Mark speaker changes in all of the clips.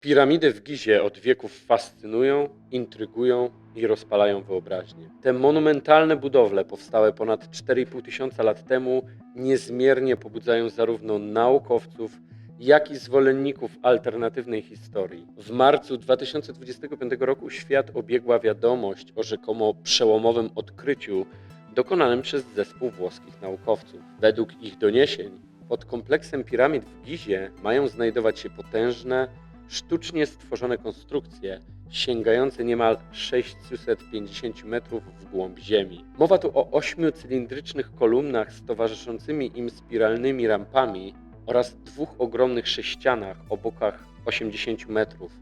Speaker 1: Piramidy w Gizie od wieków fascynują, intrygują i rozpalają wyobraźnię. Te monumentalne budowle, powstałe ponad 4,5 tysiąca lat temu, niezmiernie pobudzają zarówno naukowców, jak i zwolenników alternatywnej historii. W marcu 2025 roku świat obiegła wiadomość o rzekomo przełomowym odkryciu dokonanym przez zespół włoskich naukowców. Według ich doniesień pod kompleksem piramid w Gizie mają znajdować się potężne, sztucznie stworzone konstrukcje sięgające niemal 650 metrów w głąb Ziemi. Mowa tu o ośmiu cylindrycznych kolumnach z towarzyszącymi im spiralnymi rampami oraz dwóch ogromnych sześcianach o bokach 80 metrów.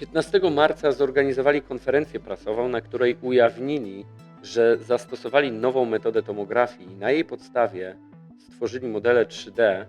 Speaker 1: 15 marca zorganizowali konferencję prasową, na której ujawnili, że zastosowali nową metodę tomografii i na jej podstawie stworzyli modele 3D,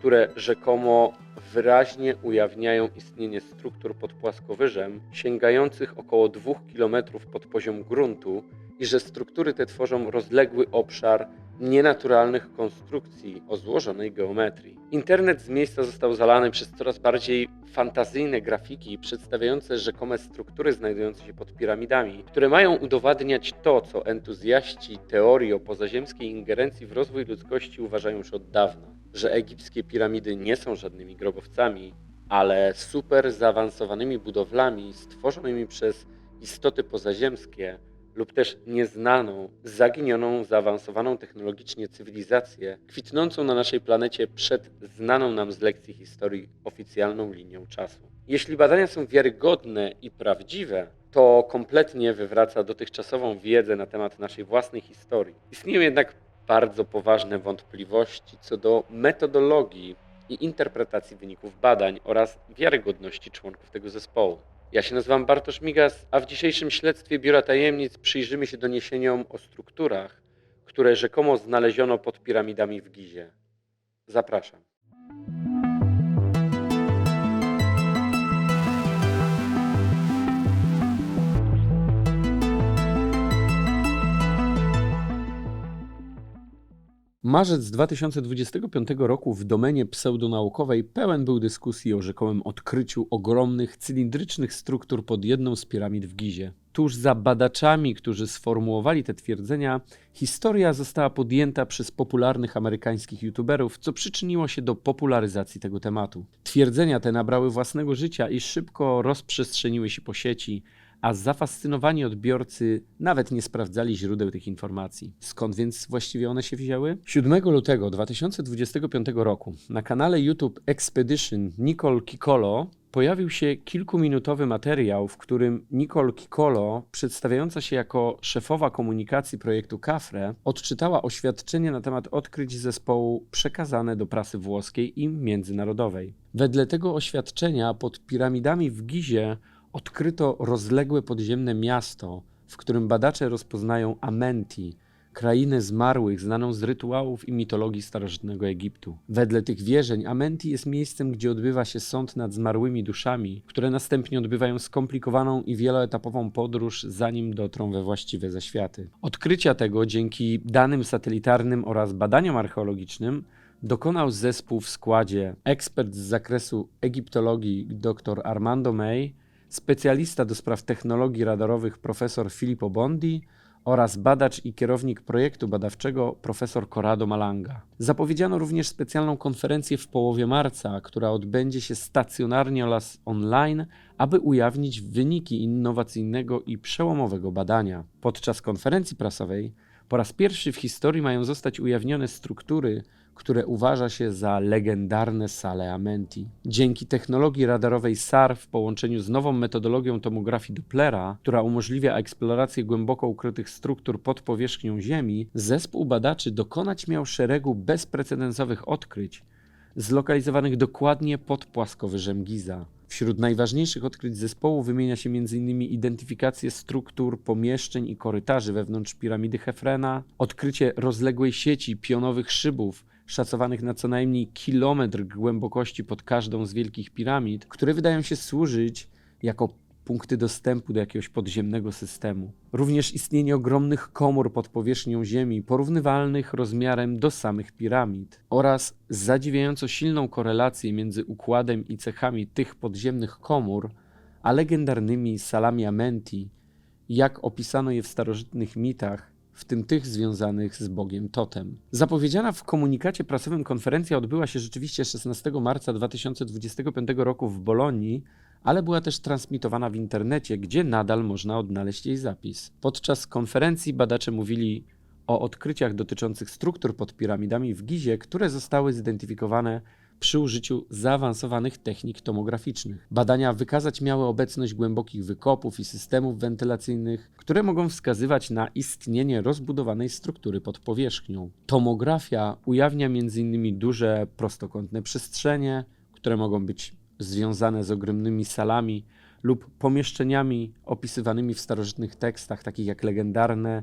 Speaker 1: które rzekomo wyraźnie ujawniają istnienie struktur pod płaskowyżem sięgających około 2 km pod poziom gruntu i że struktury te tworzą rozległy obszar nienaturalnych konstrukcji o złożonej geometrii. Internet z miejsca został zalany przez coraz bardziej fantazyjne grafiki przedstawiające rzekome struktury znajdujące się pod piramidami, które mają udowadniać to, co entuzjaści teorii o pozaziemskiej ingerencji w rozwój ludzkości uważają już od dawna, że egipskie piramidy nie są żadnymi grobowcami, ale super zaawansowanymi budowlami stworzonymi przez istoty pozaziemskie lub też nieznaną, zaginioną, zaawansowaną technologicznie cywilizację, kwitnącą na naszej planecie przed znaną nam z lekcji historii oficjalną linią czasu. Jeśli badania są wiarygodne i prawdziwe, to kompletnie wywraca dotychczasową wiedzę na temat naszej własnej historii. Istnieją jednak bardzo poważne wątpliwości co do metodologii i interpretacji wyników badań oraz wiarygodności członków tego zespołu. Ja się nazywam Bartosz Migas, a w dzisiejszym śledztwie Biura Tajemnic przyjrzymy się doniesieniom o strukturach, które rzekomo znaleziono pod piramidami w Gizie. Zapraszam. Marzec 2025 roku w domenie pseudonaukowej pełen był dyskusji o rzekomym odkryciu ogromnych, cylindrycznych struktur pod jedną z piramid w Gizie. Tuż za badaczami, którzy sformułowali te twierdzenia, historia została podjęta przez popularnych amerykańskich youtuberów, co przyczyniło się do popularyzacji tego tematu. Twierdzenia te nabrały własnego życia i szybko rozprzestrzeniły się po sieci, a zafascynowani odbiorcy nawet nie sprawdzali źródeł tych informacji. Skąd więc właściwie one się wzięły? 7 lutego 2025 roku na kanale YouTube Expedition Nicole Kikolo pojawił się kilkuminutowy materiał, w którym Nicole Kikolo, przedstawiająca się jako szefowa komunikacji projektu Cafre, odczytała oświadczenie na temat odkryć zespołu przekazane do prasy włoskiej i międzynarodowej. Wedle tego oświadczenia pod piramidami w Gizie odkryto rozległe podziemne miasto, w którym badacze rozpoznają Amenti, krainę zmarłych znaną z rytuałów i mitologii starożytnego Egiptu. Wedle tych wierzeń Amenti jest miejscem, gdzie odbywa się sąd nad zmarłymi duszami, które następnie odbywają skomplikowaną i wieloetapową podróż, zanim dotrą we właściwe zaświaty. Odkrycia tego dzięki danym satelitarnym oraz badaniom archeologicznym dokonał zespół w składzie ekspert z zakresu egiptologii dr Armando May, specjalista do spraw technologii radarowych profesor Filippo Bondi oraz badacz i kierownik projektu badawczego profesor Corrado Malanga. Zapowiedziano również specjalną konferencję w połowie marca, która odbędzie się stacjonarnie oraz online, aby ujawnić wyniki innowacyjnego i przełomowego badania. Podczas konferencji prasowej po raz pierwszy w historii mają zostać ujawnione struktury, które uważa się za legendarne sale Amenti. Dzięki technologii radarowej SAR w połączeniu z nową metodologią tomografii Dopplera, która umożliwia eksplorację głęboko ukrytych struktur pod powierzchnią Ziemi, zespół badaczy dokonać miał szeregu bezprecedensowych odkryć, zlokalizowanych dokładnie pod płaskowyżem Giza. Wśród najważniejszych odkryć zespołu wymienia się m.in. identyfikację struktur, pomieszczeń i korytarzy wewnątrz piramidy Hefrena, odkrycie rozległej sieci pionowych szybów, szacowanych na co najmniej kilometr głębokości pod każdą z wielkich piramid, które wydają się służyć jako punkty dostępu do jakiegoś podziemnego systemu. Również istnienie ogromnych komór pod powierzchnią Ziemi, porównywalnych rozmiarem do samych piramid, oraz zadziwiająco silną korelację między układem i cechami tych podziemnych komór, a legendarnymi salami Amenti, jak opisano je w starożytnych mitach, w tym tych związanych z bogiem Totem. Zapowiedziana w komunikacie prasowym konferencja odbyła się rzeczywiście 16 marca 2025 roku w Bolonii, ale była też transmitowana w internecie, gdzie nadal można odnaleźć jej zapis. Podczas konferencji badacze mówili o odkryciach dotyczących struktur pod piramidami w Gizie, które zostały zidentyfikowane przy użyciu zaawansowanych technik tomograficznych. Badania wykazać miały obecność głębokich wykopów i systemów wentylacyjnych, które mogą wskazywać na istnienie rozbudowanej struktury pod powierzchnią. Tomografia ujawnia m.in. duże prostokątne przestrzenie, które mogą być związane z ogromnymi salami lub pomieszczeniami opisywanymi w starożytnych tekstach, takich jak legendarne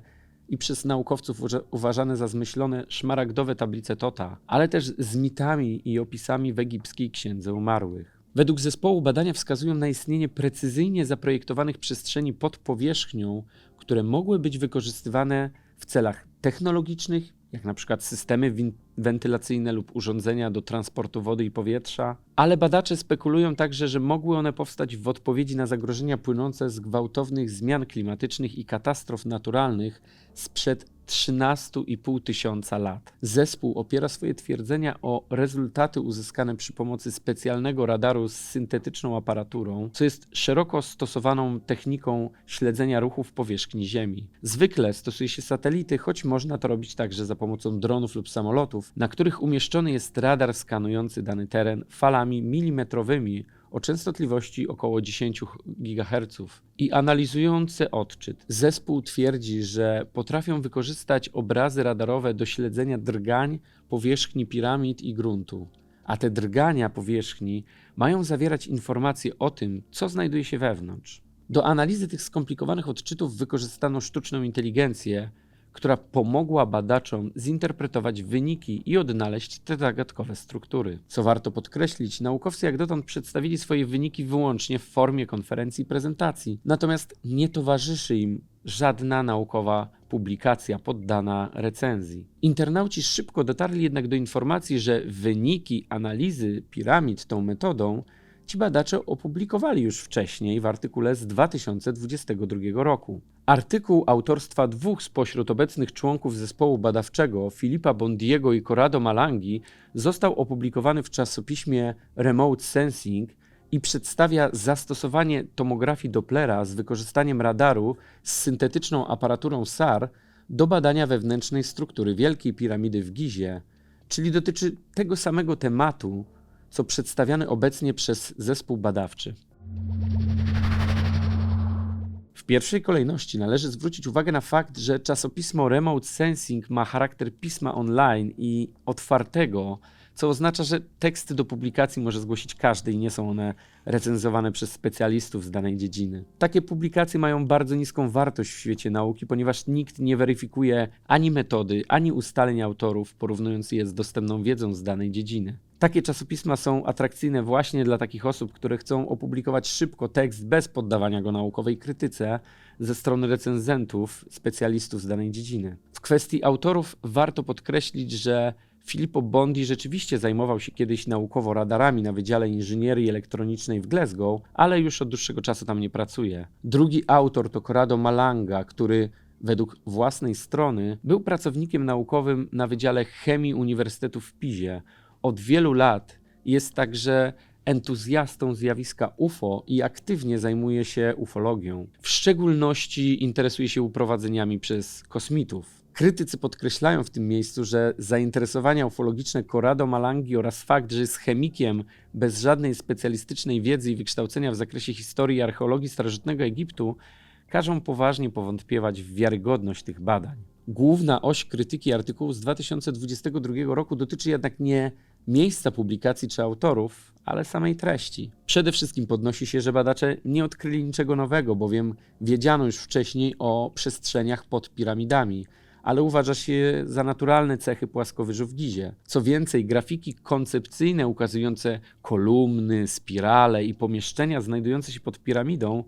Speaker 1: i przez naukowców uważane za zmyślone szmaragdowe tablice Tota, ale też z mitami i opisami w egipskiej księdze umarłych. Według zespołu badania wskazują na istnienie precyzyjnie zaprojektowanych przestrzeni pod powierzchnią, które mogły być wykorzystywane w celach technologicznych, jak na przykład systemy wentylacyjne lub urządzenia do transportu wody i powietrza, ale badacze spekulują także, że mogły one powstać w odpowiedzi na zagrożenia płynące z gwałtownych zmian klimatycznych i katastrof naturalnych sprzed 13,5 tysiąca lat. Zespół opiera swoje twierdzenia o rezultaty uzyskane przy pomocy specjalnego radaru z syntetyczną aparaturą, co jest szeroko stosowaną techniką śledzenia ruchów powierzchni Ziemi. Zwykle stosuje się satelity, choć można to robić także za pomocą dronów lub samolotów, na których umieszczony jest radar skanujący dany teren falami milimetrowymi o częstotliwości około 10 GHz i analizujący odczyt. Zespół twierdzi, że potrafią wykorzystać obrazy radarowe do śledzenia drgań powierzchni piramid i gruntu, a te drgania powierzchni mają zawierać informacje o tym, co znajduje się wewnątrz. Do analizy tych skomplikowanych odczytów wykorzystano sztuczną inteligencję, która pomogła badaczom zinterpretować wyniki i odnaleźć te zagadkowe struktury. Co warto podkreślić, naukowcy jak dotąd przedstawili swoje wyniki wyłącznie w formie konferencji i prezentacji, natomiast nie towarzyszy im żadna naukowa publikacja poddana recenzji. Internauci szybko dotarli jednak do informacji, że wyniki analizy piramid tą metodą ci badacze opublikowali już wcześniej w artykule z 2022 roku. Artykuł autorstwa dwóch spośród obecnych członków zespołu badawczego, Filipa Bondiego i Corrado Malangi, został opublikowany w czasopiśmie Remote Sensing i przedstawia zastosowanie tomografii Dopplera z wykorzystaniem radaru z syntetyczną aparaturą SAR do badania wewnętrznej struktury Wielkiej Piramidy w Gizie, czyli dotyczy tego samego tematu, co przedstawiany obecnie przez zespół badawczy. W pierwszej kolejności należy zwrócić uwagę na fakt, że czasopismo Remote Sensing ma charakter pisma online i otwartego, co oznacza, że teksty do publikacji może zgłosić każdy i nie są one recenzowane przez specjalistów z danej dziedziny. Takie publikacje mają bardzo niską wartość w świecie nauki, ponieważ nikt nie weryfikuje ani metody, ani ustaleń autorów, porównując je z dostępną wiedzą z danej dziedziny. Takie czasopisma są atrakcyjne właśnie dla takich osób, które chcą opublikować szybko tekst bez poddawania go naukowej krytyce ze strony recenzentów, specjalistów z danej dziedziny. W kwestii autorów warto podkreślić, że Filippo Bondi rzeczywiście zajmował się kiedyś naukowo radarami na Wydziale Inżynierii Elektronicznej w Glasgow, ale już od dłuższego czasu tam nie pracuje. Drugi autor to Corrado Malanga, który według własnej strony był pracownikiem naukowym na Wydziale Chemii Uniwersytetu w Pizie. Od wielu lat jest także entuzjastą zjawiska UFO i aktywnie zajmuje się ufologią. W szczególności interesuje się uprowadzeniami przez kosmitów. Krytycy podkreślają w tym miejscu, że zainteresowania ufologiczne Corrado Malangi oraz fakt, że jest chemikiem bez żadnej specjalistycznej wiedzy i wykształcenia w zakresie historii i archeologii starożytnego Egiptu, każą poważnie powątpiewać w wiarygodność tych badań. Główna oś krytyki artykułu z 2022 roku dotyczy jednak nie miejsca publikacji czy autorów, ale samej treści. Przede wszystkim podnosi się, że badacze nie odkryli niczego nowego, bowiem wiedziano już wcześniej o przestrzeniach pod piramidami ale uważa się za naturalne cechy płaskowyżu w Gizie. Co więcej, grafiki koncepcyjne ukazujące kolumny, spirale i pomieszczenia znajdujące się pod piramidą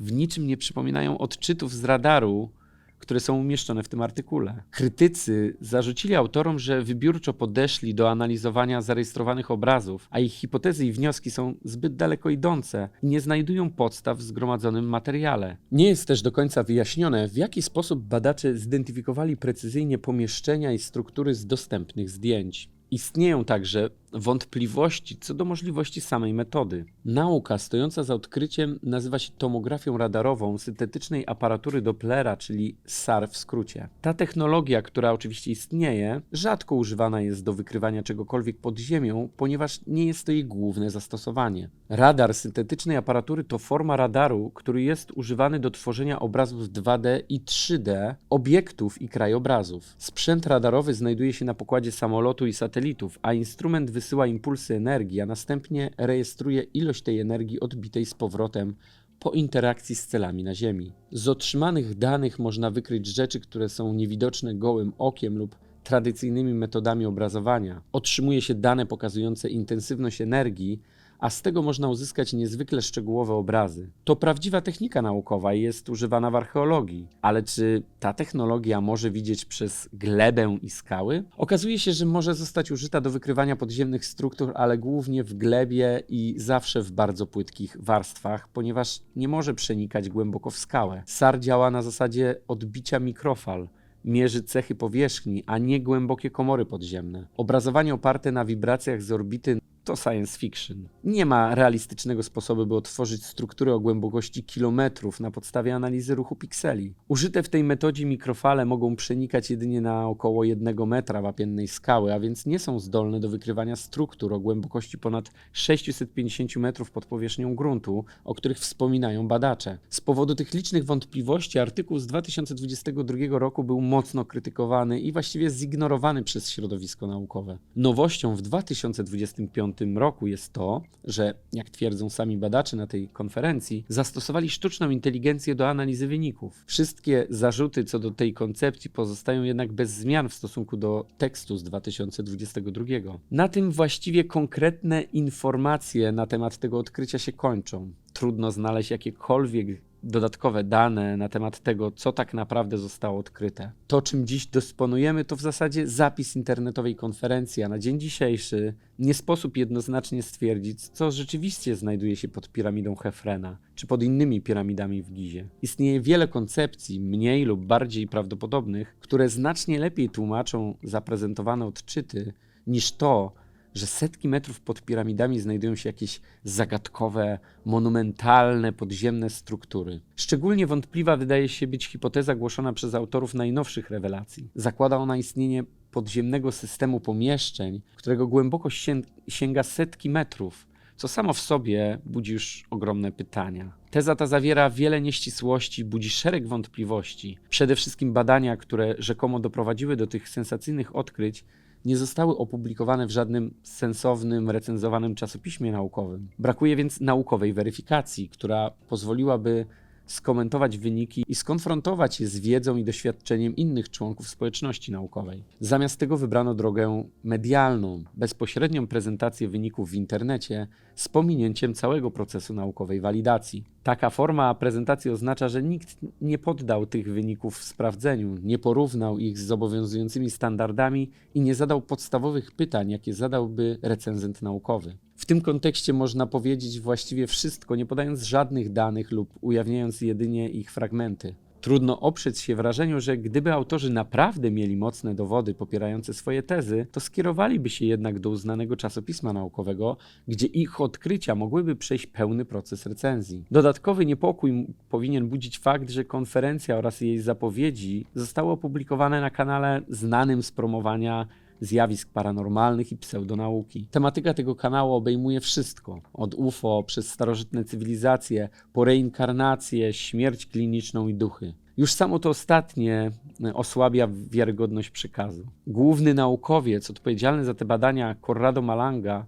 Speaker 1: w niczym nie przypominają odczytów z radaru, które są umieszczone w tym artykule. Krytycy zarzucili autorom, że wybiórczo podeszli do analizowania zarejestrowanych obrazów, a ich hipotezy i wnioski są zbyt daleko idące i nie znajdują podstaw w zgromadzonym materiale. Nie jest też do końca wyjaśnione, w jaki sposób badacze zidentyfikowali precyzyjnie pomieszczenia i struktury z dostępnych zdjęć. Istnieją także wątpliwości co do możliwości samej metody. Nauka stojąca za odkryciem nazywa się tomografią radarową syntetycznej aparatury Dopplera, czyli SAR w skrócie. Ta technologia, która oczywiście istnieje, rzadko używana jest do wykrywania czegokolwiek pod ziemią, ponieważ nie jest to jej główne zastosowanie. Radar syntetycznej aparatury to forma radaru, który jest używany do tworzenia obrazów 2D i 3D, obiektów i krajobrazów. Sprzęt radarowy znajduje się na pokładzie samolotu i satelitów, a instrument wysyła impulsy energii, a następnie rejestruje ilość tej energii odbitej z powrotem po interakcji z celami na Ziemi. Z otrzymanych danych można wykryć rzeczy, które są niewidoczne gołym okiem lub tradycyjnymi metodami obrazowania. Otrzymuje się dane pokazujące intensywność energii, a z tego można uzyskać niezwykle szczegółowe obrazy. To prawdziwa technika naukowa i jest używana w archeologii, ale czy ta technologia może widzieć przez glebę i skały? Okazuje się, że może zostać użyta do wykrywania podziemnych struktur, ale głównie w glebie i zawsze w bardzo płytkich warstwach, ponieważ nie może przenikać głęboko w skałę. SAR działa na zasadzie odbicia mikrofal mierzy cechy powierzchni, a nie głębokie komory podziemne. Obrazowanie oparte na wibracjach z orbity to science fiction. Nie ma realistycznego sposobu, by otworzyć strukturę o głębokości kilometrów na podstawie analizy ruchu pikseli. Użyte w tej metodzie mikrofale mogą przenikać jedynie na około 1 metra wapiennej skały, a więc nie są zdolne do wykrywania struktur o głębokości ponad 650 metrów pod powierzchnią gruntu, o których wspominają badacze. Z powodu tych licznych wątpliwości artykuł z 2022 roku był mocno krytykowany i właściwie zignorowany przez środowisko naukowe. Nowością w 2025 roku jest to, że, jak twierdzą sami badacze na tej konferencji, zastosowali sztuczną inteligencję do analizy wyników. Wszystkie zarzuty co do tej koncepcji pozostają jednak bez zmian w stosunku do tekstu z 2022. Na tym właściwie konkretne informacje na temat tego odkrycia się kończą. Trudno znaleźć jakiekolwiek dodatkowe dane na temat tego, co tak naprawdę zostało odkryte. To, czym dziś dysponujemy, to w zasadzie zapis internetowej konferencji, a na dzień dzisiejszy nie sposób jednoznacznie stwierdzić, co rzeczywiście znajduje się pod piramidą Hefrena, czy pod innymi piramidami w Gizie. Istnieje wiele koncepcji, mniej lub bardziej prawdopodobnych, które znacznie lepiej tłumaczą zaprezentowane odczyty niż to, że setki metrów pod piramidami znajdują się jakieś zagadkowe, monumentalne, podziemne struktury. Szczególnie wątpliwa wydaje się być hipoteza głoszona przez autorów najnowszych rewelacji. Zakłada ona istnienie podziemnego systemu pomieszczeń, którego głębokość się- sięga setki metrów, co samo w sobie budzi już ogromne pytania. Teza ta zawiera wiele nieścisłości, budzi szereg wątpliwości. Przede wszystkim badania, które rzekomo doprowadziły do tych sensacyjnych odkryć, nie zostały opublikowane w żadnym sensownym, recenzowanym czasopiśmie naukowym. Brakuje więc naukowej weryfikacji, która pozwoliłaby skomentować wyniki i skonfrontować je z wiedzą i doświadczeniem innych członków społeczności naukowej. Zamiast tego wybrano drogę medialną, bezpośrednią prezentację wyników w internecie z pominięciem całego procesu naukowej walidacji. Taka forma prezentacji oznacza, że nikt nie poddał tych wyników sprawdzeniu, nie porównał ich z obowiązującymi standardami i nie zadał podstawowych pytań, jakie zadałby recenzent naukowy. Tym kontekście można powiedzieć właściwie wszystko, nie podając żadnych danych lub ujawniając jedynie ich fragmenty. Trudno oprzeć się wrażeniu, że gdyby autorzy naprawdę mieli mocne dowody popierające swoje tezy, to skierowaliby się jednak do uznanego czasopisma naukowego, gdzie ich odkrycia mogłyby przejść pełny proces recenzji. Dodatkowy niepokój powinien budzić fakt, że konferencja oraz jej zapowiedzi zostały opublikowane na kanale znanym z promowania zjawisk paranormalnych i pseudonauki. Tematyka tego kanału obejmuje wszystko, od UFO przez starożytne cywilizacje, po reinkarnację, śmierć kliniczną i duchy. Już samo to ostatnie e, osłabia wiarygodność przekazu. Główny naukowiec odpowiedzialny za te badania, Corrado Malanga,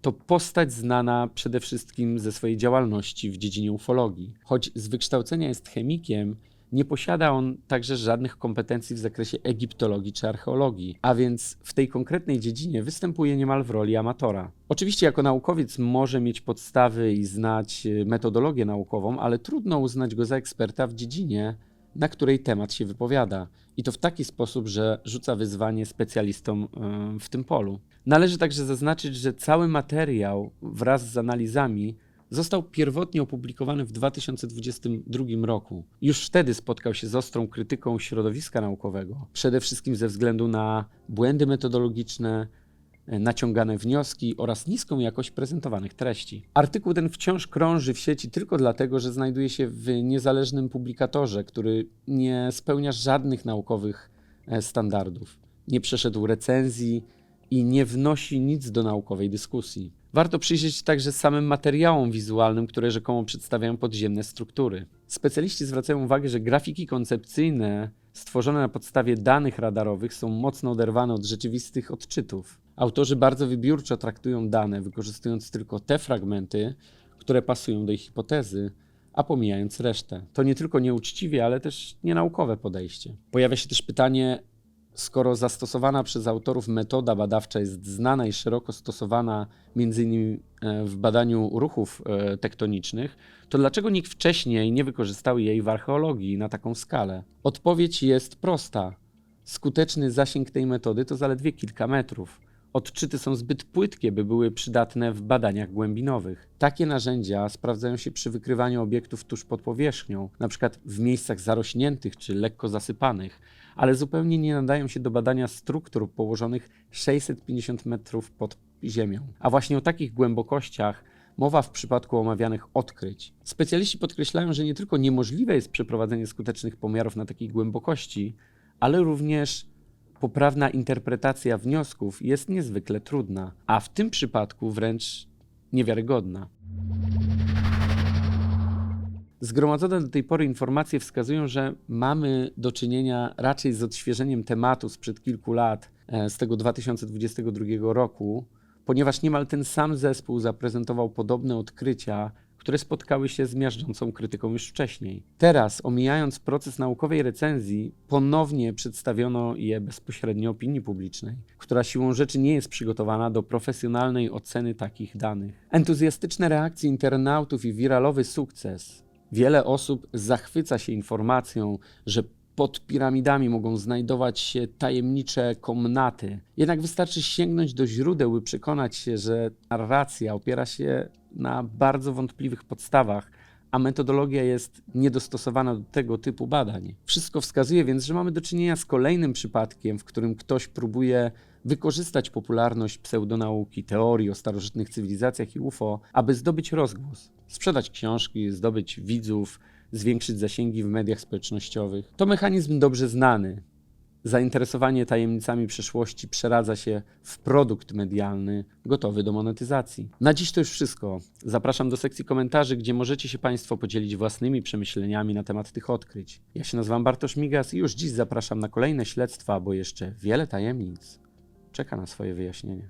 Speaker 1: to postać znana przede wszystkim ze swojej działalności w dziedzinie ufologii. Choć z wykształcenia jest chemikiem, Nie posiada on także żadnych kompetencji w zakresie egiptologii czy archeologii, a więc w tej konkretnej dziedzinie występuje niemal w roli amatora. Oczywiście jako naukowiec może mieć podstawy i znać e, metodologię naukową, ale trudno uznać go za eksperta w dziedzinie, na której temat się wypowiada. I to w taki sposób, że rzuca wyzwanie specjalistom e, w tym polu. Należy także zaznaczyć, że cały materiał wraz z analizami został pierwotnie opublikowany w 2022 roku. Już wtedy spotkał się z ostrą krytyką środowiska naukowego, przede wszystkim ze względu na błędy metodologiczne, e, naciągane wnioski oraz niską jakość prezentowanych treści. Artykuł ten wciąż krąży w sieci tylko dlatego, że znajduje się w niezależnym publikatorze, który nie spełnia żadnych naukowych e, standardów. Nie przeszedł recenzji i nie wnosi nic do naukowej dyskusji. Warto przyjrzeć także samym materiałom wizualnym, które rzekomo przedstawiają podziemne struktury. Specjaliści zwracają uwagę, że grafiki koncepcyjne stworzone na podstawie danych radarowych są mocno oderwane od rzeczywistych odczytów. Autorzy bardzo wybiórczo traktują dane, wykorzystując tylko te fragmenty, które pasują do ich hipotezy, a pomijając resztę. To nie tylko nieuczciwie, ale też nienaukowe podejście. Pojawia się też pytanie, skoro zastosowana przez autorów metoda badawcza jest znana i szeroko stosowana m.in. w badaniu ruchów e, tektonicznych, to dlaczego nikt wcześniej nie wykorzystał jej w archeologii na taką skalę? Odpowiedź jest prosta. Skuteczny zasięg tej metody to zaledwie kilka metrów. Odczyty są zbyt płytkie, by były przydatne w badaniach głębinowych. Takie narzędzia sprawdzają się przy wykrywaniu obiektów tuż pod powierzchnią, np. w miejscach zarośniętych czy lekko zasypanych, ale zupełnie nie nadają się do badania struktur położonych 650 metrów pod ziemią. A właśnie o takich głębokościach mowa w przypadku omawianych odkryć. Specjaliści podkreślają, że nie tylko niemożliwe jest przeprowadzenie skutecznych pomiarów na takiej głębokości, ale również poprawna interpretacja wniosków jest niezwykle trudna, a w tym przypadku wręcz niewiarygodna. Zgromadzone do tej pory informacje wskazują, że mamy do czynienia raczej z odświeżeniem tematu sprzed kilku lat, e, z tego 2022 roku, ponieważ niemal ten sam zespół zaprezentował podobne odkrycia, które spotkały się z miażdżącą krytyką już wcześniej. Teraz, omijając proces naukowej recenzji, ponownie przedstawiono je bezpośrednio opinii publicznej, która siłą rzeczy nie jest przygotowana do profesjonalnej oceny takich danych. Entuzjastyczne reakcje internautów i wiralowy sukces Wiele osób zachwyca się informacją, że pod piramidami mogą znajdować się tajemnicze komnaty. Jednak wystarczy sięgnąć do źródeł, by przekonać się, że narracja opiera się na bardzo wątpliwych podstawach, a metodologia jest niedostosowana do tego typu badań. Wszystko wskazuje więc, że mamy do czynienia z kolejnym przypadkiem, w którym ktoś próbuje wykorzystać popularność pseudonauki, teorii o starożytnych cywilizacjach i UFO, aby zdobyć rozgłos, sprzedać książki, zdobyć widzów, zwiększyć zasięgi w mediach społecznościowych. To mechanizm dobrze znany. Zainteresowanie tajemnicami przeszłości przeradza się w produkt medialny gotowy do monetyzacji. Na dziś to już wszystko. Zapraszam do sekcji komentarzy, gdzie możecie się Państwo podzielić własnymi przemyśleniami na temat tych odkryć. Ja się nazywam Bartosz Migas i już dziś zapraszam na kolejne śledztwa, bo jeszcze wiele tajemnic czeka na swoje wyjaśnienie.